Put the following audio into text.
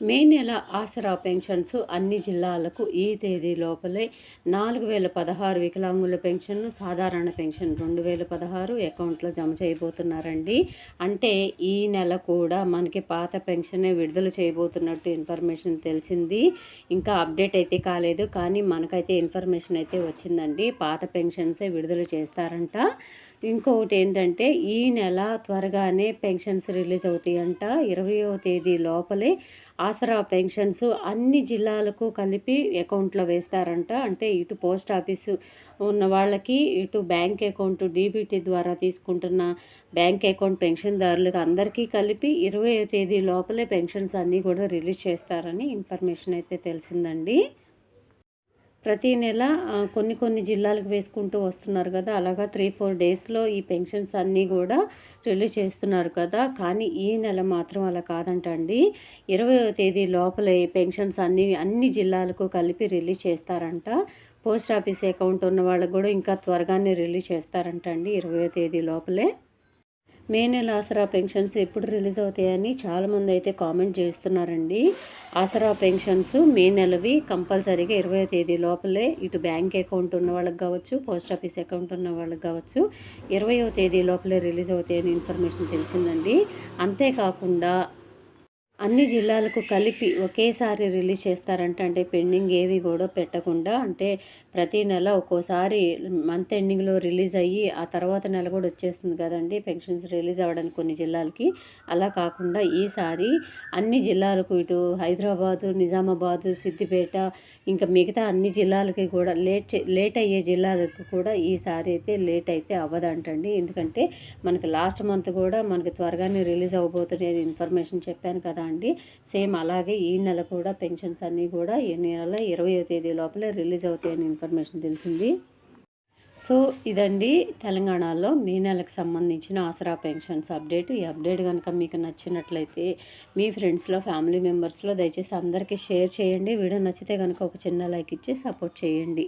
మే నెల ఆసరా పెన్షన్స్ అన్ని జిల్లాలకు ఈ తేదీ లోపలే నాలుగు వేల పదహారు వికలాంగుల పెన్షన్ సాధారణ పెన్షన్ రెండు వేల పదహారు అకౌంట్లో జమ చేయబోతున్నారండి. అంటే ఈ నెల కూడా మనకి పాత పెన్షనే విడుదల చేయబోతున్నట్టు ఇన్ఫర్మేషన్ తెలిసింది. ఇంకా అప్డేట్ అయితే కాలేదు కానీ మనకైతే ఇన్ఫర్మేషన్ అయితే వచ్చిందండి. పాత పెన్షన్సే విడుదల చేస్తారంట. ఇంకొకటి ఏంటంటే ఈ నెల త్వరగానే పెన్షన్స్ రిలీజ్ అవుతాయంట. ఇరవయో తేదీ లోపలే ఆసరా పెన్షన్స్ అన్ని జిల్లాలకు కలిపి అకౌంట్లో వేస్తారంట. అంటే ఇటు పోస్ట్ ఆఫీసు ఉన్న వాళ్ళకి ఇటు బ్యాంక్ అకౌంట్ డీబీటీ ద్వారా తీసుకుంటున్న బ్యాంక్ అకౌంట్ పెన్షన్దారులకు అందరికీ కలిపి ఇరవై తేదీ లోపలే పెన్షన్స్ అన్నీ కూడా రిలీజ్ చేస్తారని ఇన్ఫర్మేషన్ అయితే తెలిసిందండి. ప్రతి నెల కొన్ని కొన్ని జిల్లాలకు వేసుకుంటూ వస్తున్నారు కదా. అలాగా త్రీ ఫోర్ డేస్లో ఈ పెన్షన్స్ అన్నీ కూడా రిలీజ్ చేస్తున్నారు కదా. కానీ ఈ నెల మాత్రం అలా కాదంట అండి ఇరవై తేదీ ఈ పెన్షన్స్ అన్ని అన్ని జిల్లాలకు కలిపి రిలీజ్ చేస్తారంట. పోస్ట్ ఆఫీస్ అకౌంట్ ఉన్న వాళ్ళకు కూడా ఇంకా త్వరగానే రిలీజ్ చేస్తారంట అండి తేదీ లోపలే. మే నెల ఆసరా పెన్షన్స్ ఎప్పుడు రిలీజ్ అవుతాయని చాలామంది అయితే కామెంట్ చేస్తున్నారండి. ఆసరా పెన్షన్స్ మే నెలవి కంపల్సరీగా ఇరవై తేదీ లోపలే ఇటు బ్యాంక్ అకౌంట్ ఉన్న వాళ్ళకి కావచ్చు పోస్ట్ ఆఫీస్ అకౌంట్ ఉన్న వాళ్ళకి కావచ్చు ఇరవయో తేదీ లోపలే రిలీజ్ అవుతాయని ఇన్ఫర్మేషన్ తెలిసిందండి. అంతేకాకుండా అన్ని జిల్లాలకు కలిపి ఒకేసారి రిలీజ్ చేస్తారంట. అంటే పెండింగ్ ఏవి కూడా పెట్టకుండా అంటే ప్రతి నెల ఒక్కోసారి మంత్ ఎండింగ్లో రిలీజ్ అయ్యి ఆ తర్వాత నెల కూడా వచ్చేస్తుంది కదండి పెన్షన్స్ రిలీజ్ అవ్వడానికి కొన్ని జిల్లాలకి. అలా కాకుండా ఈసారి అన్ని జిల్లాలకు ఇటు హైదరాబాదు నిజామాబాదు సిద్దిపేట ఇంకా మిగతా అన్ని జిల్లాలకి కూడా లేట్ లేట్ అయ్యే జిల్లాలకు కూడా ఈసారి అయితే లేట్ అయితే అవ్వదంటండి. ఎందుకంటే మనకి లాస్ట్ మంత్ కూడా మనకి త్వరగానే రిలీజ్ అవ్వబోతున్న ఇన్ఫర్మేషన్ చెప్పాను కదా అండి. సేమ్ అలాగే ఈ నెల కూడా పెన్షన్స్ అన్నీ కూడా ఈ నెల ఇరవయో తేదీ లోపలే రిలీజ్ అవుతాయని ఇన్ఫర్మేషన్ తెలిసింది. సో ఇదండి తెలంగాణలో మే నెలకు సంబంధించిన ఆసరా పెన్షన్స్ అప్డేట్. ఈ అప్డేట్ కనుక మీకు నచ్చినట్లయితే మీ ఫ్రెండ్స్లో ఫ్యామిలీ మెంబర్స్లో దయచేసి అందరికీ షేర్ చేయండి. వీడియో నచ్చితే కనుక ఒక చిన్న లైక్ ఇచ్చి సపోర్ట్ చేయండి.